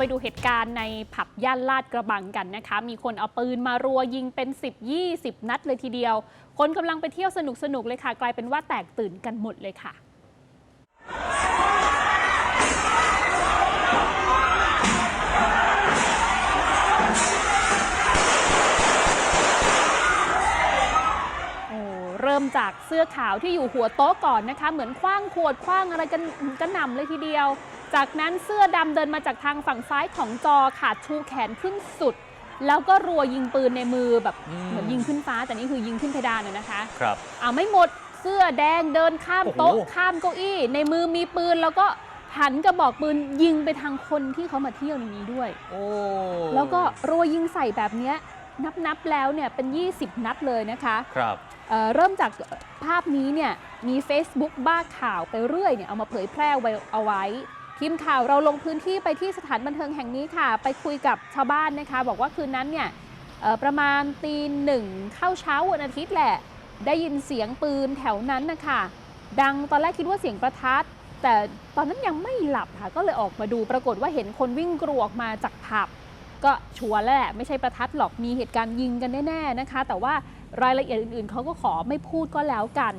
ไปดูเหตุการณ์ในผับย่านลาดกระบังกันนะคะ มีคนเอาปืนมารัวยิงเป็น 10 20 นัดเลยทีเดียว คนกำลังไปเที่ยวสนุกสนุกเลยค่ะ กลายเป็นว่าแตกตื่นกันหมดเลยค่ะ โอ้เริ่มจากเสื้อขาวที่อยู่หัวโต๊ะก่อนนะคะ เหมือนคว้างขวดคว้างอะไรกันกระหน่ำเลยทีเดียว จากนั้นเสื้อดำเดินมาจากทางฝั่งซ้ายของจอขาดชูแขนขึ้นสุด แล้วก็รัวยิงปืนในมือแบบอืม เหมือนยิงขึ้นฟ้า แต่นี่คือยิงขึ้นเพดานนะนะคะครับ เอาไม่หมดเสื้อแดงเดินข้ามโต๊ะโอ้โหข้ามเก้าอี้ ในมือมีปืนแล้วก็หันกระบอกปืนยิงไปทางคนที่เขามาเที่ยวในนี้ด้วย โอ้แล้วก็รัวยิงใส่แบบเนี้ยนับนับๆแล้วเนี่ยเป็น 20 นัดเลยนะคะ ครับ เอ่อเริ่มจากภาพนี้เนี่ยมี Facebook บ้าข่าวไปเรื่อยเนี่ยเอามาเผยแพร่ไว้เอาไว้ ทีมข่าวเราลงพื้นที่ไปที่สถานบันเทิงแห่งนี้ค่ะ ไปคุยกับชาวบ้านนะคะ บอกว่าคืนนั้นเนี่ยประมาณตีหนึ่งเข้าเช้าวันอาทิตย์แหละ ได้ยินเสียงปืนแถวนั้นนะคะดังตอนแรกคิดว่าเสียงประทัด แต่ตอนนั้นยังไม่หลับค่ะก็เลยออกมาดูปรากฏว่าเห็นคนวิ่งกรูออกมาจากผับ ก็ชัวร์แล้วแหละไม่ใช่ประทัดหรอกมีเหตุการณ์ยิงกันแน่ๆนะคะ แต่ว่ารายละเอียดอื่นๆเขาก็ขอไม่พูดก็แล้วกัน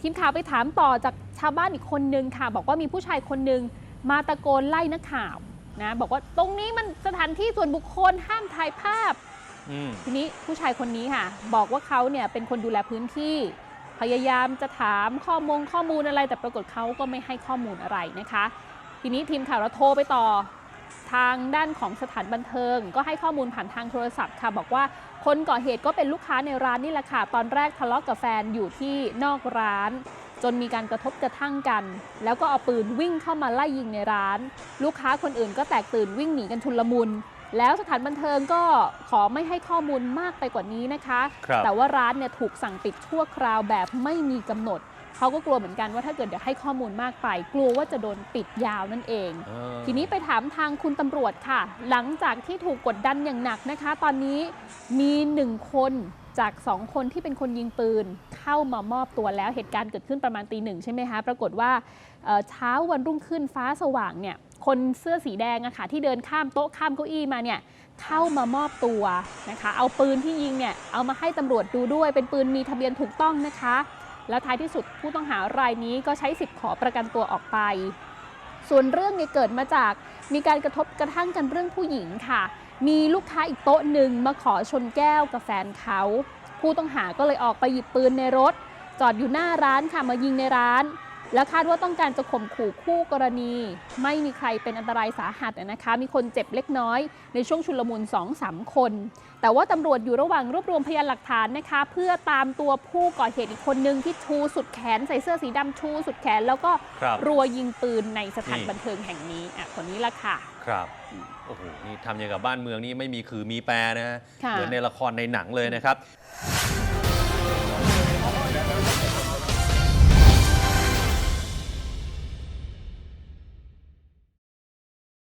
ทีมข่าวไปถามต่อจากชาวบ้านอีกคนนึงค่ะ บอกว่ามีผู้ชายคนนึง มาตะโกนไล่นักข่าวนะบอกว่าตรงนี้มันสถานที่ส่วนบุคคลห้ามถ่ายภาพอืมทีนี้ผู้ชายคนนี้ค่ะ บอกว่าเขาเนี่ยเป็นคนดูแลพื้นที่ พยายามจะถามข้อมงข้อมูลอะไร แต่ปรากฏเขาก็ไม่ให้ข้อมูลอะไรนะคะ ทีนี้ทีมข่าวเราโทรไปต่อทางด้านของสถานบันเทิง ก็ให้ข้อมูลผ่านทางโทรศัพท์ค่ะ บอกว่าคนก่อเหตุก็เป็นลูกค้าในร้านนี่แหละค่ะ ตอนแรกทะเลาะกับแฟนอยู่ที่นอกร้านจ นมีการกระทบกระทั่งกัน แล้วก็เอาปืนวิ่งเข้ามาไล่ยิงในร้าน ลูกค้าคนอื่นก็แตกตื่นวิ่งหนีกันชุลมุน แล้วสถานบันเทิงก็ขอไม่ให้ข้อมูลมากไปกว่านี้นะคะครับแต่ว่าร้านเนี่ยถูกสั่งปิดชั่วคราวแบบไม่มีกำหนดเขาก็กลัวเหมือนกันว่าถ้าเกิดเดี๋ยวให้ข้อมูลมากไป กลัวว่าจะโดนปิดยาวนั่นเองเออทีนี้ไปถามทางคุณตำรวจค่ะ หลังจากที่ถูกกดดันอย่างหนักนะคะ ตอนนี้มีหนึ่งคนจากสองคนที่เป็นคนยิงปืน เข้ามามอบตัวแล้วเหตุการณ์เกิดขึ้นประมาณตีหนึ่งใช่ไหมคะปรากฏว่าเช้าวันรุ่งขึ้นฟ้าสว่างเนี่ยคนเสื้อสีแดงอะค่ะที่เดินข้ามโต๊ะข้ามเก้าอี้มาเนี่ยเข้ามามอบตัวนะคะ เอาปืนที่ยิงเนี่ยเอามาให้ตำรวจดูด้วยเป็นปืนมีทะเบียนถูกต้องนะคะ แล้วท้ายที่สุดผู้ต้องหารายนี้ก็ใช้สิทธิ์ขอประกันตัวออกไป ส่วนเรื่องเนี่ยเกิดมาจากมีการกระทบกระทั่งกันเรื่องผู้หญิงค่ะ มีลูกค้าอีกโต๊ะหนึ่งมาขอชนแก้วกับแฟนเขา ผู้ต้องหาก็เลยออกไปหยิบปืนในรถ จอดอยู่หน้าร้านค่ะมายิงในร้าน แล้วคาดว่าต้องการจะข่มขู่คู่กรณี ไม่มีใครเป็นอันตรายสาหัสนะคะ มีคนเจ็บเล็กน้อยในช่วงชุลมุน2-3 คน แต่ว่าตำรวจอยู่ระหว่างรวบรวมพยานหลักฐานนะคะ เพื่อตามตัวผู้ก่อเหตุอีกคนนึงที่ชูสุดแขนใส่เสื้อสีดำชูสุดแขน แล้วก็ครับรัวยิงปืนในสถานนี่ บันเทิงแห่งนี้อะคนนี้ละค่ะ ครับโอ้โหนี่ทำอย่างกับบ้านเมืองนี่ไม่มีคือมีแปรนะฮะค่ะ เหมือนในละครในหนังเลยนะครับ